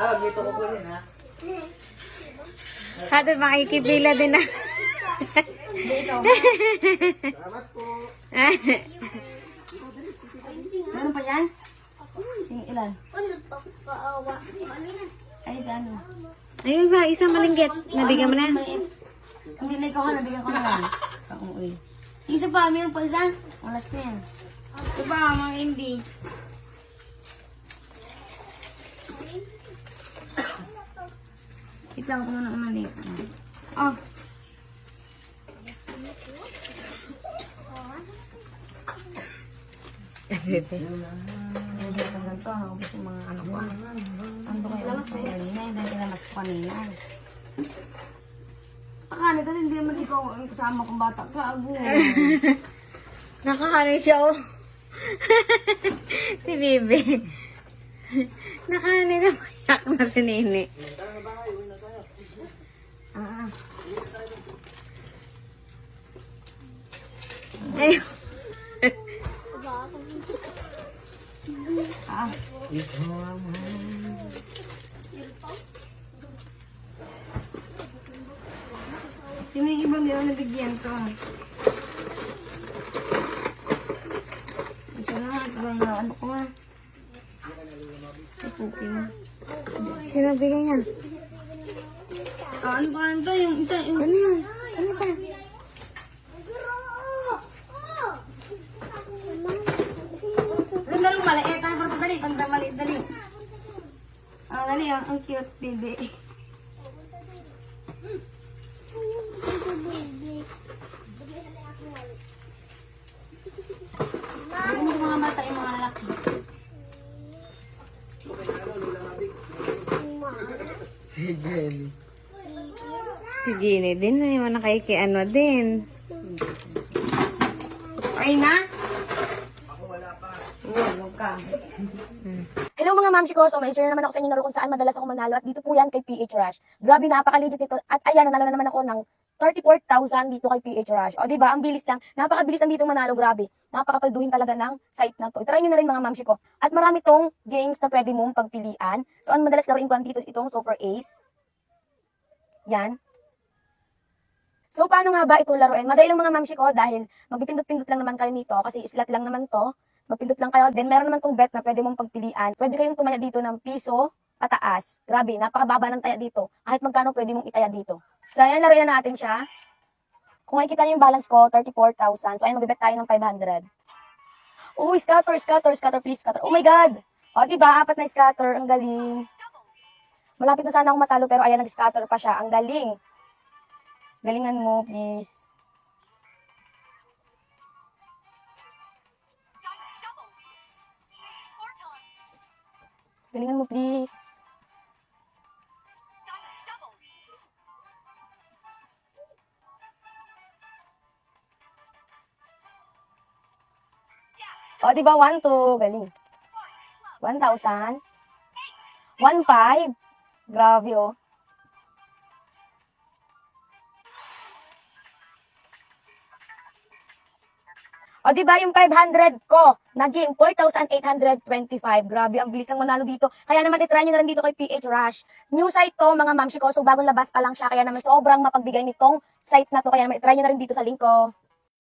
Pag ito ko po yun, ha? Hati makikipila din na. Salamat po. Meron pa yan? Yung ilan? Ano? Ay, sa ano? Ayun ba, isang malinggit. Nabigyan mo na. Maliit. Hindi na ikaw ka, nabigyan ko na yan. Ang uwi. Isa pa, meron pa isa. Ang last na yan. Ito pa, mga hindi. Wait lang, kung ano maliit. Oh. Hindi ka ganito, nakabos yung mga ano ko. Ano kayo alas ko kanina, hindi nila mas kanina. Akala ko hindi naman ikaw ang kasama kong bata ka, abo. Nakakano siya, oh. si Bibi. Nakakano na mayak na si Nini. Ayun. ah. Sino yung ibang meron na bigyan to? Ito na, ito na, ano ko nga. Ito, ito. Sino bigyan niya? Ah, ano ba ito? Yung isa, yung... Ano yun? Ano pa? Ang dalawang maliit. Ang parang dali. Ang dalawang maliit. Dali. Ah, dali. ah. Ang cute, baby. Ano yung mga bata yung mga lalaki? Si Jenny. Si Gini din. Ay, mo nakikiano din. Ay na? Ako wala pa. Oo, wag ka. Hello mga mamsi ko, so may share naman ako sa inyo na kung saan madalas ako manalo at dito po yan kay PH Rush. Grabe, napakaligit nito. At ayan, nanalo na naman ako ng 34,000 dito kay PH Rush. O diba, ang bilis lang. Napakabilis lang dito manalo, grabe. Napakapalduhin talaga ng site na to. Try nyo na rin mga mamsi ko. At marami tong games na pwede mong pagpilian. So, ang madalas laruin ko lang dito itong Super Ace. Yan. So, paano nga ba ito laruin? Madali lang mga mamsi ko dahil magpipindot-pindot lang naman kayo nito kasi islat lang naman to. Magpindot lang kayo. Then, meron naman tong bet na pwede mong pagpilian. Pwede kayong tumaya dito ng piso pataas. Grabe, napakababa ng taya dito. Kahit magkano pwede mong itaya dito. So, ayan, laruin na natin siya. Kung makikita niyo yung balance ko, 34,000. So, ayan, mag-bet tayo ng 500. Oh, scatter, scatter, scatter, please, scatter. Oh my God! O, diba? Apat na scatter. Ang galing. Malapit na sana akong matalo, pero ayan, nag-scatter pa siya. Ang galing. Galingan mo, please. Galingan mo, please. O, di ba? 1, 2. Galing. 1,000. 1,500. Grabe, oh. O, di ba yung 500 ko, naging 4,825. Grabe, ang bilis lang manalo dito. Kaya naman, itry nyo na rin dito kay PH Rush. New site to, mga mamshi ko. So, bagong labas pa lang siya. Kaya naman, sobrang mapagbigay nitong site na to. Kaya naman, itry nyo na rin dito sa link ko.